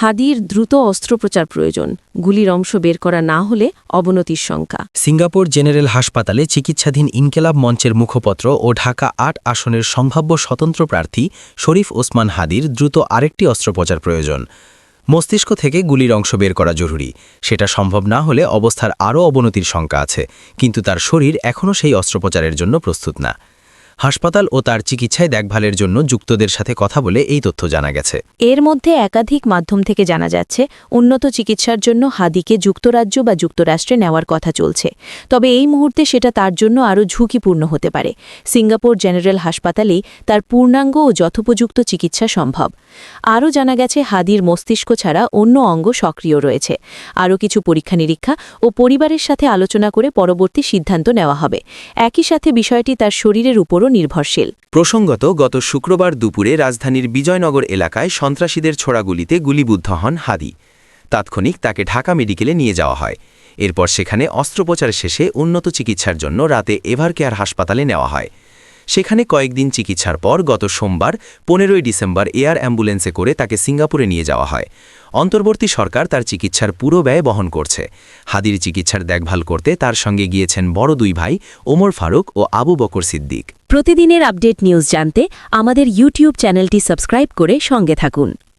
হাদির দ্রুত অস্ত্রোপচার প্রয়োজন। গুলির অংশ বের করা না হলে অবনতির শঙ্কা সিঙ্গাপুর জেনারেল হাসপাতালে চিকিৎসাধীন ইনকেলাব মঞ্চের মুখপত্র ও ঢাকা আট আসনের সম্ভাব্য স্বতন্ত্র প্রার্থী শরীফ ওসমান হাদির দ্রুত আরেকটি অস্ত্রোপচার প্রয়োজন। মস্তিষ্ক থেকে গুলির অংশ বের করা জরুরি। সেটা সম্ভব না হলে অবস্থার আরও অবনতির শঙ্কা আছে, কিন্তু তার শরীর এখনও সেই অস্ত্রোপচারের জন্য প্রস্তুত না। হাসপাতাল ও তার চিকিৎসায় দেখভালের জন্য যুক্তদের সাথে কথা বলে এই তথ্য জানা গেছে। এর মধ্যে একাধিক মাধ্যম থেকে জানা যাচ্ছে, উন্নত চিকিৎসার জন্য হাদিকে যুক্তরাজ্য বা যুক্তরাষ্ট্রে নেওয়ার কথা চলছে। তবে এই মুহূর্তে সেটা তার জন্য আরও ঝুঁকিপূর্ণ হতে পারে। সিঙ্গাপুর জেনারেল হাসপাতালেই তার পূর্ণাঙ্গ ও যথোপযুক্ত চিকিৎসা সম্ভব। আরও জানা গেছে, হাদির মস্তিষ্ক ছাড়া অন্য অঙ্গ সক্রিয় রয়েছে। আরও কিছু পরীক্ষা নিরীক্ষা ও পরিবারের সাথে আলোচনা করে পরবর্তী সিদ্ধান্ত নেওয়া হবে। একই সাথে বিষয়টি তার শরীরের উপরও নির্ভরশীল। প্রসঙ্গত, গত শুক্রবার দুপুরে রাজধানীর বিজয়নগর এলাকায় সন্ত্রাসীদের ছোড়াগুলিতে গুলিবুদ্ধ হন হাদি। তাৎক্ষণিক তাকে ঢাকা মেডিকেলে নিয়ে যাওয়া হয়। এরপর সেখানে অস্ত্রোপচার শেষে উন্নত চিকিৎসার জন্য রাতে এভারকেয়ার হাসপাতালে নেওয়া হয়। সেখানে কয়েকদিন চিকিৎসার পর গত সোমবার, পনেরোই ডিসেম্বর এয়ার অ্যাম্বুলেন্সে করে তাকে সিঙ্গাপুরে নিয়ে যাওয়া হয়। অন্তর্বর্তী সরকার তার চিকিৎসার পুরো ব্যয় বহন করছে। হাদির চিকিৎসার দেখভাল করতে তার সঙ্গে গিয়েছেন বড় দুই ভাই, ওমর ফারুক ও আবু বকর সিদ্দিক। প্রতিদিনের আপডেট নিউজ জানতে আমাদের ইউটিউব চ্যানেলটি সাবস্ক্রাইব করে সঙ্গে থাকুন।